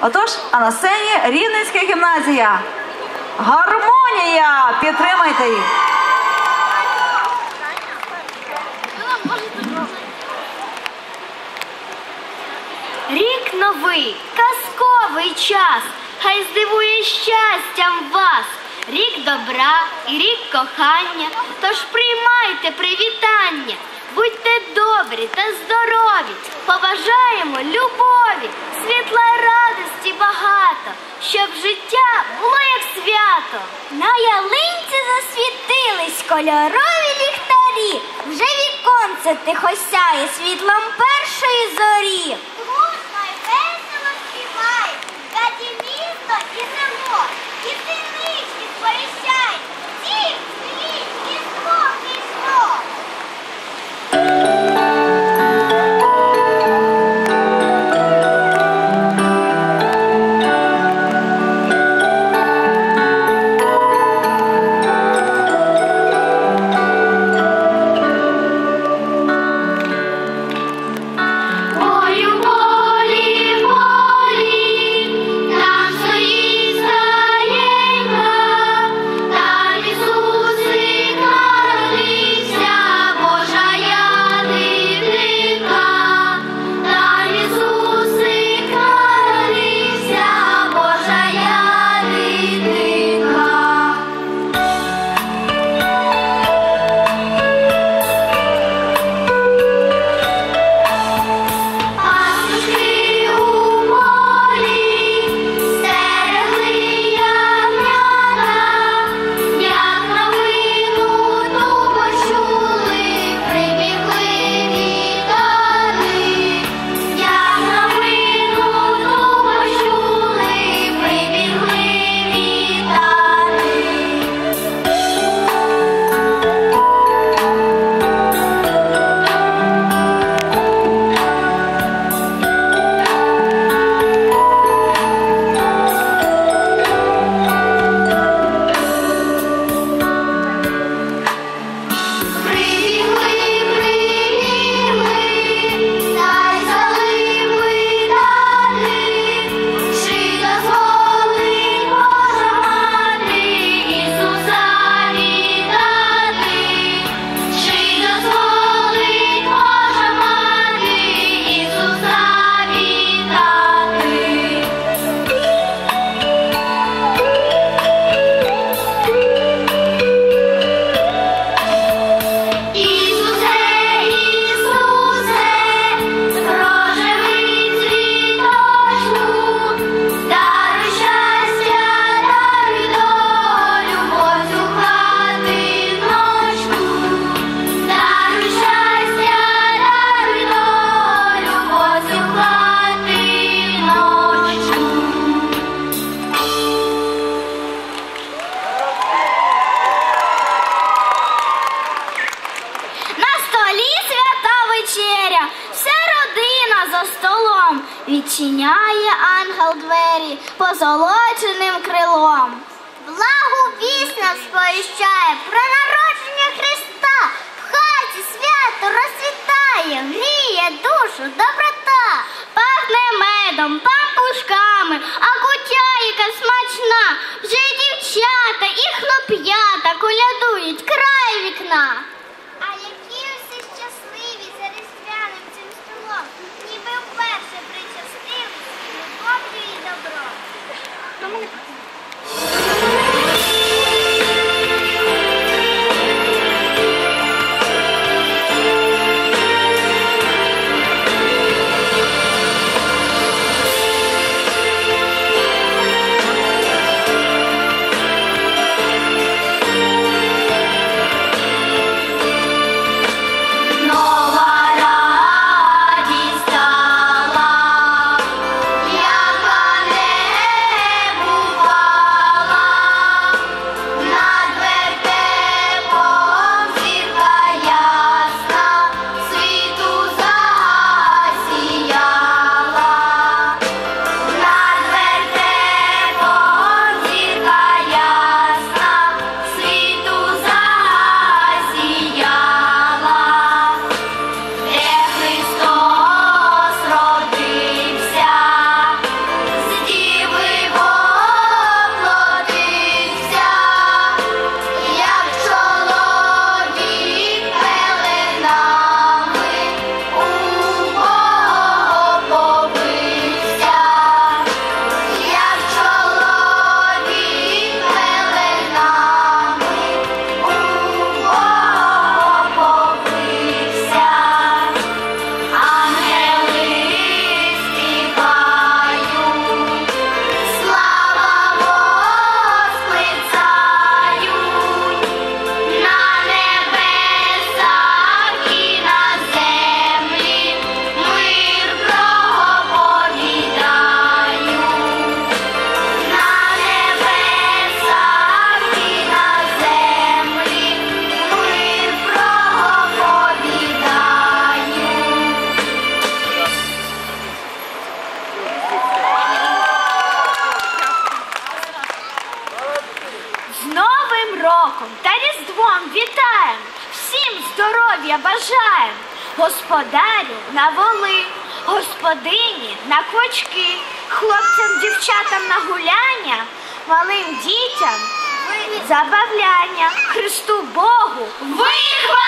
Отож, а на сцені Рівненська гімназія. Гармонія! Підтримайте їх! Рік новий, казковий час, хай здивує щастям вас. Рік добра і рік кохання, тож приймайте привітання, будьте добрі та здорові, побажаємо любові, світла радості багато, щоб життя було як свято. На ялинці засвітились кольорові ліхтарі. Вже віконце тихо сяє світлом першої зорі. Дружно й весело співає, раді місто і село, і синички Відчиняє ангел двері позолоченим крилом. Благу вість сповіщає про народження Христа. В хаті свято розцвітає, гріє душу доброта. Пахне медом, пампушками, а кутя яка смачна. Вже дівчата і хлоп'ята колядують край вікна. Роком та Різдвом вітаєм, всім здоров'я бажаєм, господарю на воли, господині на квочки, хлопцям, дівчатам на гуляння, малим дітям забавляння, Христу Богу вихваляння!